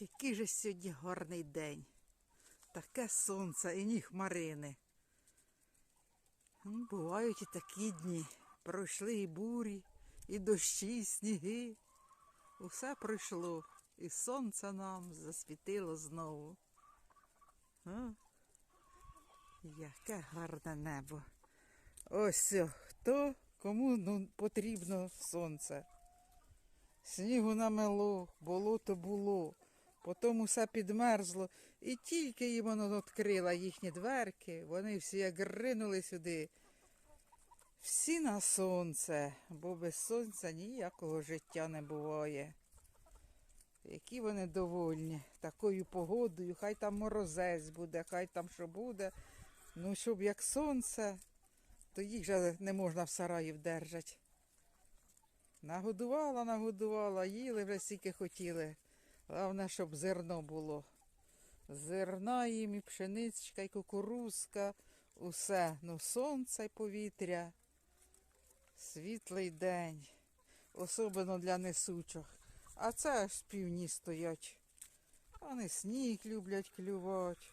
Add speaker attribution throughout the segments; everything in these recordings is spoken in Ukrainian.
Speaker 1: Який же сьогодні гарний день. Таке сонце і ні хмарини. Бувають і такі дні. Пройшли і бурі, і дощі, і сніги. Усе пройшло, і сонце нам засвітило знову. А? Яке гарне небо. Ось хто кому ну, потрібно сонце. Снігу намело, болото було, потім усе підмерзло, і тільки їм воно відкрила їхні дверки, вони всі як ринули сюди. Всі на сонце, бо без сонця ніякого життя не буває. Які вони довольні такою погодою, хай там морозець буде, хай там що буде. Ну, щоб як сонце, то їх же не можна в сараї вдержати. Нагодувала, нагодувала, їли вже скільки хотіли. Головне, щоб зерно було. Зерна їм, і пшеничка, і кукурузка, усе. Ну, сонце й повітря. Світлий день, особливо для несучих. А це аж з півні стоять. Вони сніг люблять клювати.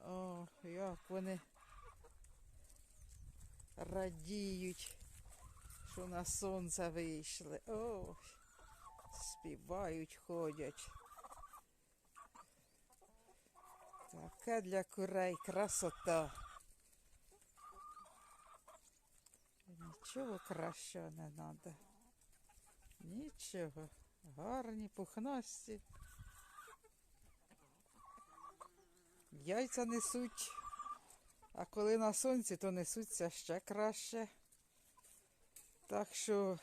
Speaker 1: О, як вони радіють, що на сонце вийшли. О, співають, ходять. Таке для курей красота. Нічого кращого не треба. Нічого. Гарні, пухнасті. Яйця несуть, а коли на сонці, то несуться ще краще. Так що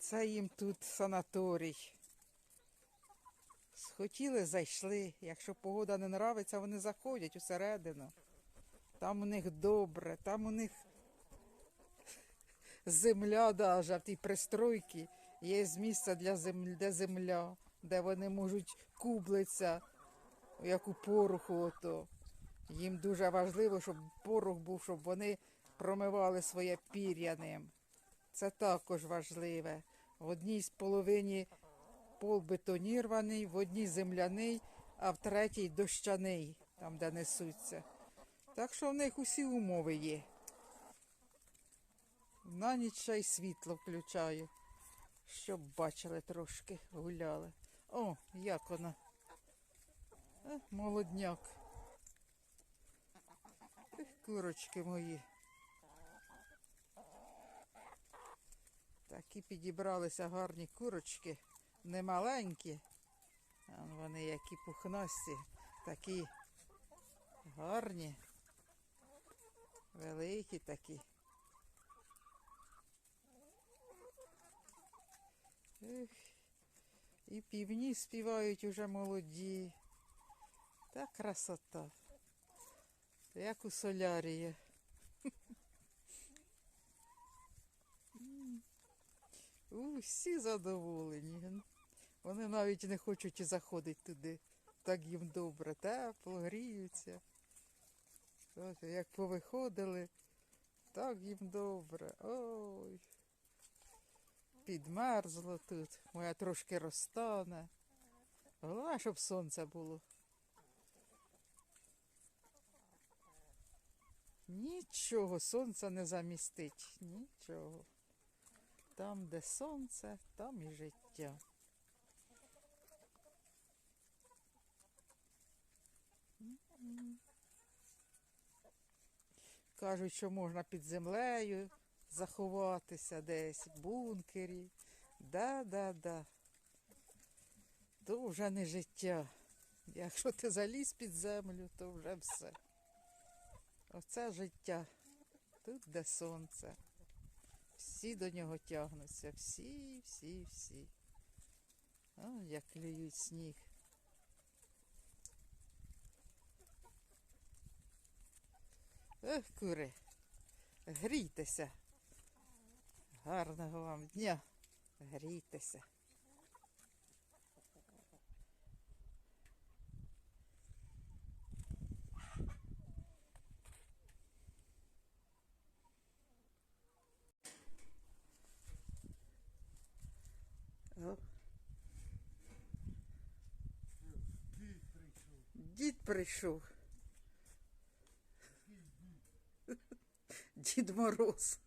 Speaker 1: це їм тут санаторій. Схотіли, зайшли. Якщо погода не нравиться, вони заходять усередину. Там у них добре, там у них земля даже в тій пристройці. Є місце для землі, де земля, де вони можуть кублитися, як у пороху ото. Їм дуже важливо, щоб порох був, щоб вони промивали своє пір'я ним. Це також важливе. В одній з половині пол бетонірований, в одній земляний, а в третій дощаний, там де несуться. Так що в них усі умови є. На ніч ще й світло включаю, щоб бачили трошки, гуляли. О, як вона. Е, молодняк. Курочки мої. Такі підібралися гарні курочки, не маленькі. А вони які пухнасті, такі гарні, великі такі. Ех, і півні співають уже молоді. Та красота. Як у солярії. М. Усі задоволені. Вони навіть не хочуть заходити туди. Так їм добре, тепло, гріються. Ось, як повиходили, так їм добре. Ой. Підмерзло тут. Моя трошки розтане. Головне, щоб сонце було. Нічого сонця не замістить. Нічого. Там, де сонце, там і життя. Кажуть, що можна під землею заховатися десь в бункері. Да, да, да. То вже не життя. Якщо ти заліз під землю, то вже все. Оце життя. Тут де сонце. Всі до нього тягнуться. Всі, всі, всі. О, як клюють сніг. Ох, кури, грійтеся. Гарного вам дня. Грійтеся. О. дід прийшов. Дід Мороз.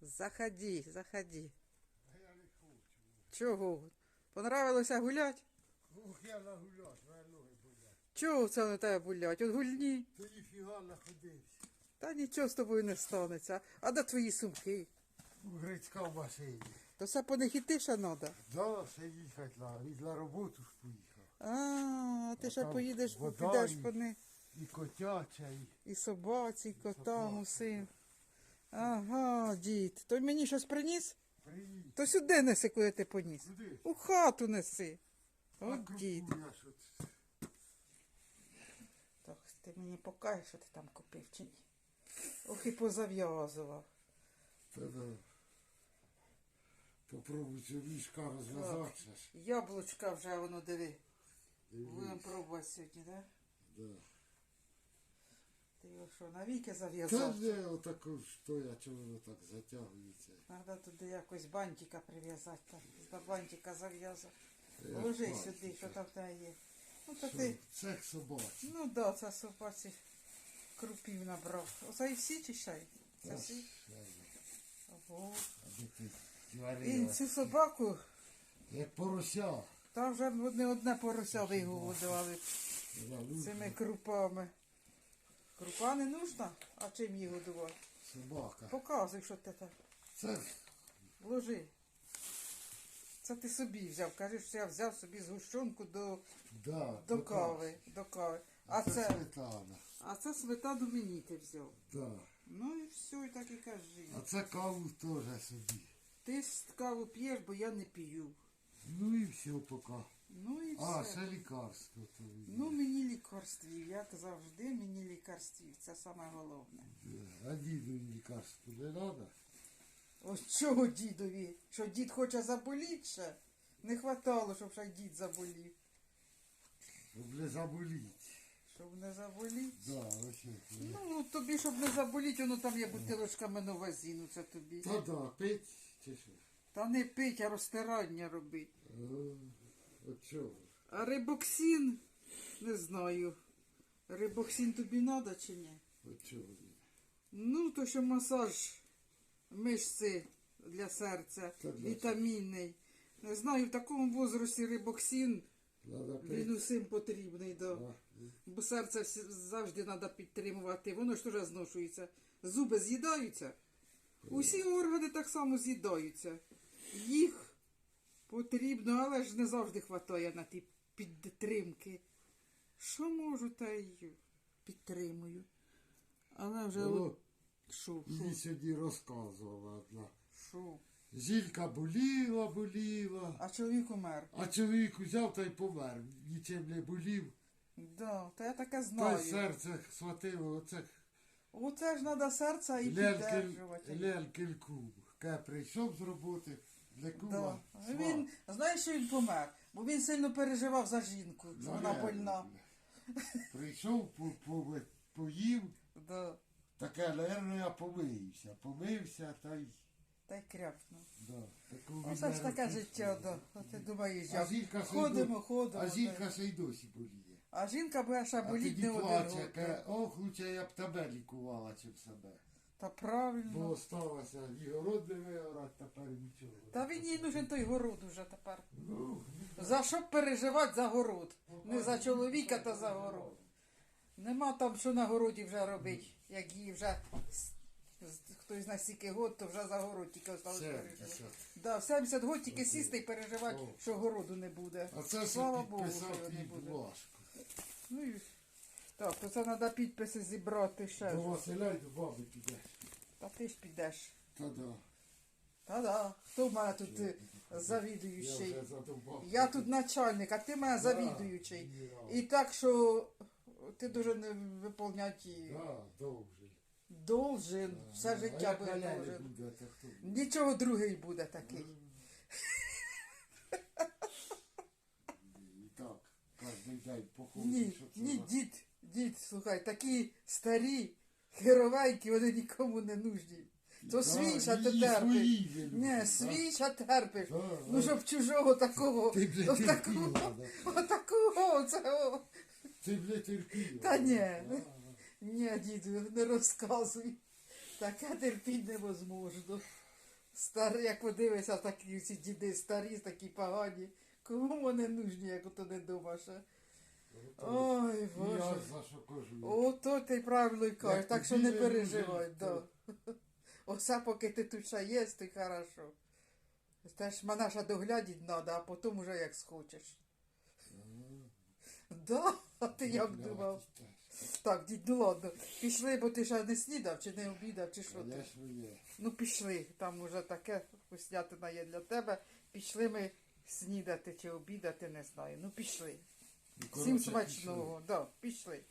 Speaker 1: Заходи, заходи.
Speaker 2: А я не хочу.
Speaker 1: Чого? Понравилося гулять?
Speaker 2: Ух, я нагуляв, мене ноги болять.
Speaker 1: Чого це на тебе гулять? От гульні.
Speaker 2: Ти ніфіга находився.
Speaker 1: Та нічого з тобою не станеться. А де твої сумки?
Speaker 2: Грицька в машині.
Speaker 1: То все по них іти ще треба.
Speaker 2: Да, ще їхати на, він на роботу ж поїхав.
Speaker 1: А, ти ще
Speaker 2: там
Speaker 1: поїдеш,
Speaker 2: вода
Speaker 1: підеш
Speaker 2: і-
Speaker 1: по них.
Speaker 2: І котяча, і...
Speaker 1: І собаці, і котам,
Speaker 2: собаці.
Speaker 1: Ага, дід. То мені щось приніс?
Speaker 2: Приїдь.
Speaker 1: То сюди неси, куди ти поніс.
Speaker 2: Куди?
Speaker 1: У хату неси. От дід.
Speaker 2: я що це?
Speaker 1: Так, ти мені покажеш, що ти там купив чи ні? Ох і позав'язував.
Speaker 2: Та да. Попробуй цю мішка розв'язати. ж.
Speaker 1: Яблучка вже воно диви.
Speaker 2: Дивись.
Speaker 1: Будемо пробувати сьогодні, так? Да?
Speaker 2: Да.
Speaker 1: Ти його що, навіки
Speaker 2: Та
Speaker 1: зав'язав?
Speaker 2: не, отаку що я, чого воно так затягується.
Speaker 1: Треба туди якось бантика прив'язати. Так, до бантика зав'язав.
Speaker 2: Я
Speaker 1: Ложи
Speaker 2: бачу,
Speaker 1: сюди, що там в тебе є. Ну то
Speaker 2: Що?
Speaker 1: ти.
Speaker 2: Цех собачий.
Speaker 1: Ну да, це собаці крупів набрав. Оце і всі чи ще? й? Це
Speaker 2: Та
Speaker 1: всі?
Speaker 2: ще.
Speaker 1: Ого.
Speaker 2: Зварила?
Speaker 1: цю собаку,
Speaker 2: Як порося.
Speaker 1: Там вже не одне порося вигодували цими крупами. Крупа не нужна? А чим її годувати?
Speaker 2: Собака.
Speaker 1: Показуй, що ти там.
Speaker 2: Це
Speaker 1: Ложи. Це ти собі взяв. Кажеш, що я взяв собі згущенку до,
Speaker 2: да,
Speaker 1: до кави. До кави.
Speaker 2: так.
Speaker 1: А це,
Speaker 2: сметана.
Speaker 1: а це сметану мені ти взяв.
Speaker 2: Да.
Speaker 1: Ну і все, і так і кажи.
Speaker 2: А це каву теж собі.
Speaker 1: Ти каву п'єш, бо я не п'ю.
Speaker 2: Ну і все поки.
Speaker 1: Ну і
Speaker 2: А,
Speaker 1: все.
Speaker 2: ще лікарство то.
Speaker 1: Ну, мені лікарствів, як завжди, мені лікарствів. Це саме головне.
Speaker 2: А діду лікарство не треба?
Speaker 1: Ось чого дідові? Що дід хоче заболіти ще? Не хватало, щоб ще й дід заболів.
Speaker 2: Щоб не заболіть.
Speaker 1: Щоб не заболіти.
Speaker 2: Да, вообще.
Speaker 1: Ну, тобі, щоб не заболіти, воно там є бутилочка меновазіну, це тобі.
Speaker 2: Та да, пить чи що?
Speaker 1: Та не пить, а розтирання робить.
Speaker 2: От чого?
Speaker 1: А рибоксин, не знаю. Рибоксин тобі треба чи ні?
Speaker 2: От чого?
Speaker 1: Ну, то що масаж мишці для серця,
Speaker 2: Та для
Speaker 1: вітамінний. Не знаю, в такому возрасті рибоксин
Speaker 2: Надо
Speaker 1: він усім потрібний. Да.
Speaker 2: А,
Speaker 1: Бо серце всі- завжди треба підтримувати. Воно ж теж зношується. Зуби з'їдаються. Усі органи так само з'їдаються. Їх потрібно, але ж не завжди вистачає на ті підтримки. Що можу, та й підтримую. Але вже от- що,
Speaker 2: Мені сьогодні розказувала одна.
Speaker 1: що.
Speaker 2: Жінка боліла, боліла,
Speaker 1: А чоловік умер.
Speaker 2: а чоловік взяв та й помер. Нічим не болів.
Speaker 1: Да, та я таке
Speaker 2: Та й серце схватило, оце
Speaker 1: Оце ж треба серця і
Speaker 2: лялькель,
Speaker 1: підтримувати.
Speaker 2: лялькельку. Ка прийшов з роботи,
Speaker 1: Да. Він, знаєш, що він помер? Бо він сильно переживав за жінку, що вона больна.
Speaker 2: Прийшов, по, по, поїв,
Speaker 1: Да.
Speaker 2: таке, наверное, я помився. Помився та й.
Speaker 1: Та й кряпнув.
Speaker 2: Да,
Speaker 1: Оце ж таке життя, да. А ти думаєш,
Speaker 2: А
Speaker 1: як? Ходимо, ходимо.
Speaker 2: А жінка ще й досі боліє.
Speaker 1: А жінка буде ще
Speaker 2: А
Speaker 1: боліть
Speaker 2: тоді
Speaker 1: не один
Speaker 2: плаче, каже, ох, лучше я б тебе лікувала, чим себе.
Speaker 1: Та
Speaker 2: Бо
Speaker 1: правильно.
Speaker 2: осталося і город не виорати, тепер нічого.
Speaker 1: Та він їй нужен той город уже тепер.
Speaker 2: Ну,
Speaker 1: За що переживати за город? Не за чоловіка, та за город. Нема там що на городі вже робить, як їй вже с- з- хтось на стільки год, то вже за город тільки осталось
Speaker 2: Все,
Speaker 1: переживати.
Speaker 2: все.
Speaker 1: Да, в 70 год тільки сісти і переживати, що городу не буде.
Speaker 2: А це
Speaker 1: Слава Богу, що
Speaker 2: підписав
Speaker 1: його не
Speaker 2: твій
Speaker 1: буде.
Speaker 2: Блашко.
Speaker 1: Ну і так, то це треба підписи зібрати ще.
Speaker 2: До
Speaker 1: ж.
Speaker 2: Василя й до баби підеш.
Speaker 1: Та ти ж підеш.
Speaker 2: Та-да.
Speaker 1: Та-да. Хто в мене тут е,
Speaker 2: Я
Speaker 1: завідуючий?
Speaker 2: вже задовбав.
Speaker 1: Я тут начальник, а ти мене завідуючий. І так, що ти дуже не виповняти
Speaker 2: Да, довжий.
Speaker 1: должен, все
Speaker 2: А
Speaker 1: життя
Speaker 2: як
Speaker 1: буде
Speaker 2: мене не
Speaker 1: должен.
Speaker 2: буде, то хто?
Speaker 1: Нічого другий буде такий.
Speaker 2: І так, кожен день
Speaker 1: Ні,
Speaker 2: що це
Speaker 1: ні,
Speaker 2: за-
Speaker 1: дід, дід, слухай, такі старі, херовайки, вони нікому не нужні. То
Speaker 2: Да,
Speaker 1: свій, а ти терпиш.
Speaker 2: да.
Speaker 1: свій, а терпиш.
Speaker 2: Да,
Speaker 1: Ну,
Speaker 2: да.
Speaker 1: щоб чужого такого,
Speaker 2: Ти б не
Speaker 1: отакого,
Speaker 2: да.
Speaker 1: отакого, це.
Speaker 2: Ти б не терпіла.
Speaker 1: Та ні. Ні, діду, не розказуй. Таке терпіть невозможно. Стар, як подивишся, такі ці діди старі, такі погані. Кому вони нужні, як ото не дома ще. Ой,
Speaker 2: Я за що кажу.
Speaker 1: Ото ти правильно й кажеш,
Speaker 2: Як
Speaker 1: так що не переживай.
Speaker 2: нужен,
Speaker 1: Да. Оце поки ти тут ще є, ти хорошо. Та ж мене ще доглядіть треба, а потім уже як схочеш. Да? А ти як думав? Так, дід, ну ладно. Пішли, бо ти ще не снідав, чи не обідав, чи що ти. Ну пішли, там уже таке вкуснятина є для тебе. Пішли ми снідати чи обідати, не знаю. Ну пішли. Всім смачного, да, пішли.